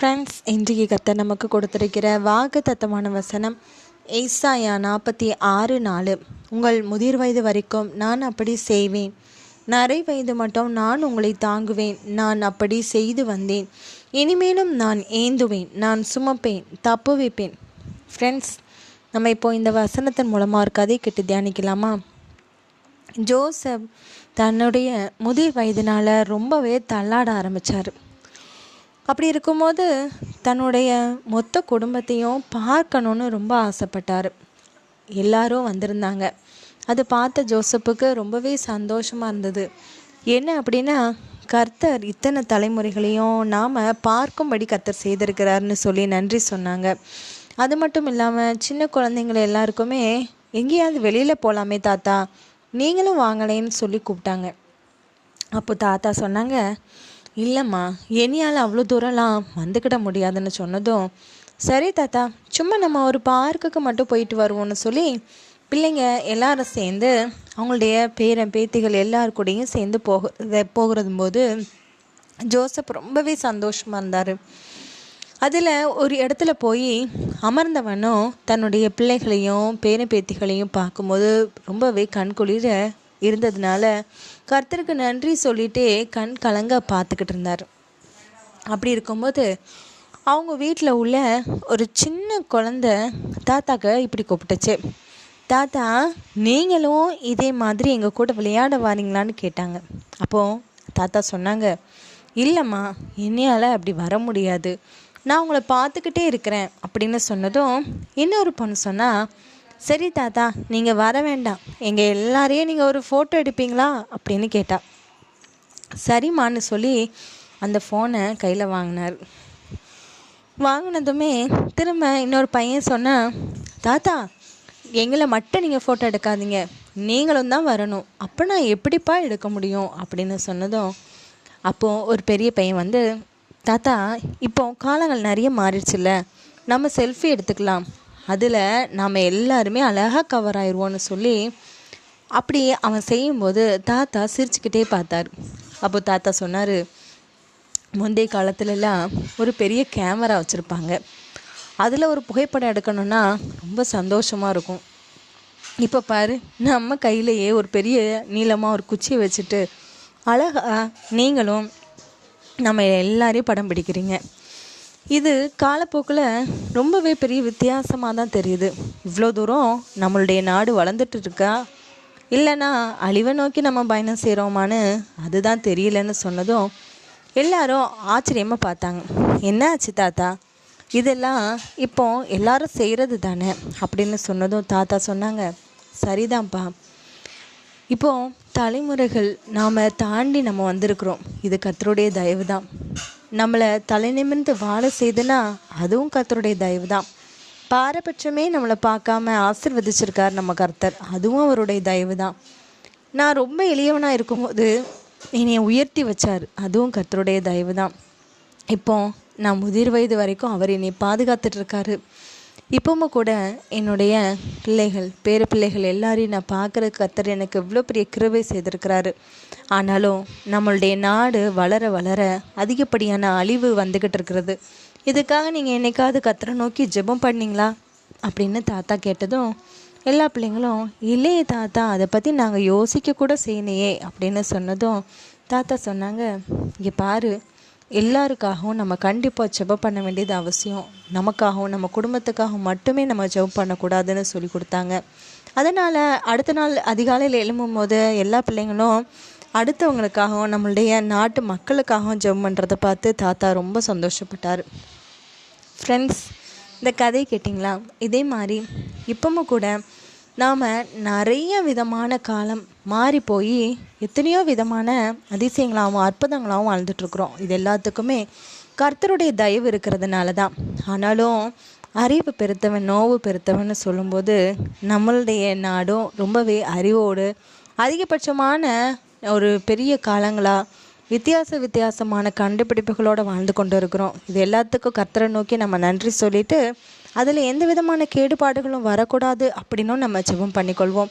Friends இன்றைக்கு கத்த நமக்கு கொடுத்திருக்கிற வாக்கு தத்தமான வசனம் ஏசாயா நாற்பத்தி ஆறு நாலு. உங்கள் முதிர் வயது வரைக்கும் நான் அப்படி செய்வேன். நரை வயது மட்டும் நான் உங்களை தாங்குவேன். நான் அப்படி செய்து வந்தேன். இனிமேலும் நான் ஏந்துவேன். நான் சுமப்பேன். தப்பு வைப்பேன். ஃப்ரெண்ட்ஸ் நம்ம இப்போ இந்த வசனத்தின் மூலமாக ஒரு கதை கிட்டு தியானிக்கலாமா? ஜோசப் தன்னுடைய முதிர் வயதினால் ரொம்பவே தள்ளாட ஆரம்பித்தார் அப்படி இருக்கும்போது தன்னுடைய மொத்த குடும்பத்தையும் பார்க்கணுன்னு ரொம்ப ஆசைப்பட்டார். எல்லாரும் வந்திருந்தாங்க. அது பார்த்த ஜோசப்புக்கு ரொம்பவே சந்தோஷமாக இருந்தது. என்ன அப்படின்னா கர்த்தர் இத்தனை தலைமுறைகளையும் நாம் பார்க்கும்படி கர்த்தர் செய்திருக்கிறாருன்னு சொல்லி நன்றி சொன்னாங்க. அது மட்டும் இல்லாமல் சின்ன குழந்தைங்கள எல்லாருக்குமே எங்கேயாவது வெளியில் போகலாமே தாத்தா நீங்களும் வாங்கலேன்னு சொல்லி கூப்பிட்டாங்க. அப்போ தாத்தா சொன்னாங்க இல்லைம்மா என்னையால் அவ்வளோ தூரம்லாம் வந்துக்கிட முடியாதுன்னு சொன்னதும் சரி தாத்தா சும்மா நம்ம ஒரு பார்க்குக்கு மட்டும் போயிட்டு வருவோம்னு சொல்லி பிள்ளைங்க எல்லாரும் சேர்ந்து அவங்களுடைய பேரன் பேத்திகள் எல்லாரு கூடயும் சேர்ந்து போக போகிறது போது ஜோசப் ரொம்பவே சந்தோஷமாக இருந்தார். அதில் ஒரு இடத்துல போய் அமர்ந்தவனும் தன்னுடைய பிள்ளைகளையும் பேரன் பேத்திகளையும் பார்க்கும்போது ரொம்பவே கண்குளிர இருந்ததுனால கர்த்தருக்கு நன்றி சொல்லிட்டே கண் கலங்க பார்த்துக்கிட்டு இருந்தார். அப்படி இருக்கும்போது அவங்க வீட்டில் உள்ள ஒரு சின்ன குழந்த தாத்தாக்க இப்படி கூப்பிட்டுச்சு. தாத்தா நீங்களும் இதே மாதிரி எங்கள் கூட விளையாட வரீங்களான்னு கேட்டாங்க. அப்போது தாத்தா சொன்னாங்க இல்லைம்மா என்னையால் அப்படி வர முடியாது. நான் உங்களை பார்த்துக்கிட்டே இருக்கிறேன். அப்படின்னு சொன்னதும் இன்னொரு பொண்ணு சொன்னால் சரி தாத்தா நீங்கள் வர வேண்டாம். எங்கள் எல்லாரையும் நீங்கள் ஒரு ஃபோட்டோ எடுப்பீங்களா? அப்படின்னு கேட்டா. சரிம்மான்னு சொல்லி அந்த ஃபோனை கையில் வாங்கினார். வாங்கினதுமே திரும்ப இன்னொரு பையன் சொன்னால் தாத்தா எங்களை மட்டும் நீங்கள் ஃபோட்டோ எடுக்காதீங்க. நீங்களும் தான் வரணும். அப்போ நான் எப்படிப்பா எடுக்க முடியும்? அப்படின்னு சொன்னதும் அப்போது ஒரு பெரிய பையன் வந்து தாத்தா இப்போ காலங்கள் நிறைய மாறிடுச்சுல்ல. நம்ம செல்ஃபி எடுத்துக்கலாம். அதில் நாம் எல்லாருமே அழகாக கவர் ஆயிடுவோன்னு சொல்லி அப்படி அவன் செய்யும்போது தாத்தா சிரிச்சுக்கிட்டே பார்த்தார். அப்போ தாத்தா சொன்னார் முந்தைய காலத்துலலாம் ஒரு பெரிய கேமரா வச்சுருப்பாங்க. அதில் ஒரு புகைப்படம் எடுக்கணுன்னா ரொம்ப சந்தோஷமாக இருக்கும். இப்போ பாரு நம்ம கையிலையே ஒரு பெரிய நீளமாக ஒரு குச்சியை வச்சுட்டு அழகா நீங்களும் நம்ம எல்லாரையும் படம் பிடிக்கிறீங்க. இது காலப்போக்கில் ரொம்பவே பெரிய வித்தியாசமாக தான் தெரியுது. இவ்வளோ தூரம் நம்மளுடைய நாடு வளர்ந்துட்டு இருக்கா இல்லைன்னா அழிவை நோக்கி நம்ம பயணம் செய்கிறோமான்னு அதுதான் தெரியலன்னு சொன்னதும் எல்லாரும் ஆச்சரியமாக பார்த்தாங்க. என்ன ஆச்சு தாத்தா? இதெல்லாம் இப்போ எல்லாரும் செய்கிறது தானே? அப்படின்னு சொன்னதும் தாத்தா சொன்னாங்க. சரிதான்ப்பா. இப்போ தலைமுறைகள் நாம் தாண்டி நம்ம வந்திருக்கிறோம். இது கத்தருடைய தயவு தான் நம்மளை தலை நிமிர்ந்து வாழ செய்துனா அதுவும் கர்த்தருடைய தயவு தான் பாரபட்சமே நம்மளை பார்க்காம ஆசிர்வதிச்சிருக்கார் நம்ம கர்த்தர். அதுவும் அவருடைய தயவு தான் நான் ரொம்ப எளியவனாக இருக்கும்போது என்னை உயர்த்தி வச்சார். அதுவும் கர்த்தருடைய தயவு தான் இப்போ நான் முதிர் வயது வரைக்கும் அவர் என்னை பாதுகாத்துட்ருக்காரு இப்பவும் கூட என்னுடைய பிள்ளைகள் பேர பிள்ளைகள் எல்லாரையும் நான் பார்க்குற கத்தர் எனக்கு இவ்வளோ பெரிய கிருவை செய்திருக்கிறாரு. ஆனாலும் நம்மளுடைய நாடு வளர வளர அதிகப்படியான அழிவு வந்துக்கிட்டு இருக்கிறது. இதுக்காக நீங்கள் என்னைக்காவது கத்தரை நோக்கி ஜெபம் பண்ணீங்களா? அப்படின்னு தாத்தா கேட்டதும் எல்லா பிள்ளைங்களும் இல்லையே தாத்தா அதை பற்றி நாங்கள் யோசிக்க கூட செய்யணையே அப்படின்னு சொன்னதும் தாத்தா சொன்னாங்க இங்கே பாரு எல்லாருக்காகவும் நம்ம கண்டிப்பாக ஜெபம் பண்ண வேண்டியது அவசியம். நமக்காகவும் நம்ம குடும்பத்துக்காகவும் மட்டுமே நம்ம ஜெபம் பண்ணக்கூடாதுன்னு சொல்லி கொடுத்தாங்க. அதனால் அடுத்த நாள் அதிகாலையில் எழும்பும் போது எல்லா பிள்ளைங்களும் அடுத்தவங்களுக்காகவும் நம்மளுடைய நாட்டு மக்களுக்காகவும் ஜெபம் பண்ணுறதை பார்த்து தாத்தா ரொம்ப சந்தோஷப்பட்டார். ஃப்ரெண்ட்ஸ் இந்த கதை கேட்டிங்களா? இதே மாதிரி இப்போவும் கூட நாம் நிறைய விதமான காலம் மாறி போய் எத்தனையோ விதமான அதிசயங்களாகவும் அற்புதங்களாகவும் வாழ்ந்துட்டுருக்குறோம். இது எல்லாத்துக்குமே கர்த்தருடைய தயவு இருக்கிறதுனால தான் ஆனாலும் அறிவு பெருத்தவன் நோவு பெருத்தவன் சொல்லும்போது நம்மளுடைய நாடும் ரொம்பவே அறிவோடு அதிகபட்சமான ஒரு பெரிய காலங்களாக வித்தியாச வித்தியாசமான கண்டுபிடிப்புகளோடு வாழ்ந்து கொண்டு இருக்கிறோம் இது எல்லாத்துக்கும் கர்த்தரை நோக்கி நம்ம நன்றி சொல்லிட்டு அதில் எந்த விதமான கேடுபாடுகளும் வரக்கூடாது அப்படின்னும் நம்ம ஜெபம் பண்ணிக்கொள்வோம்.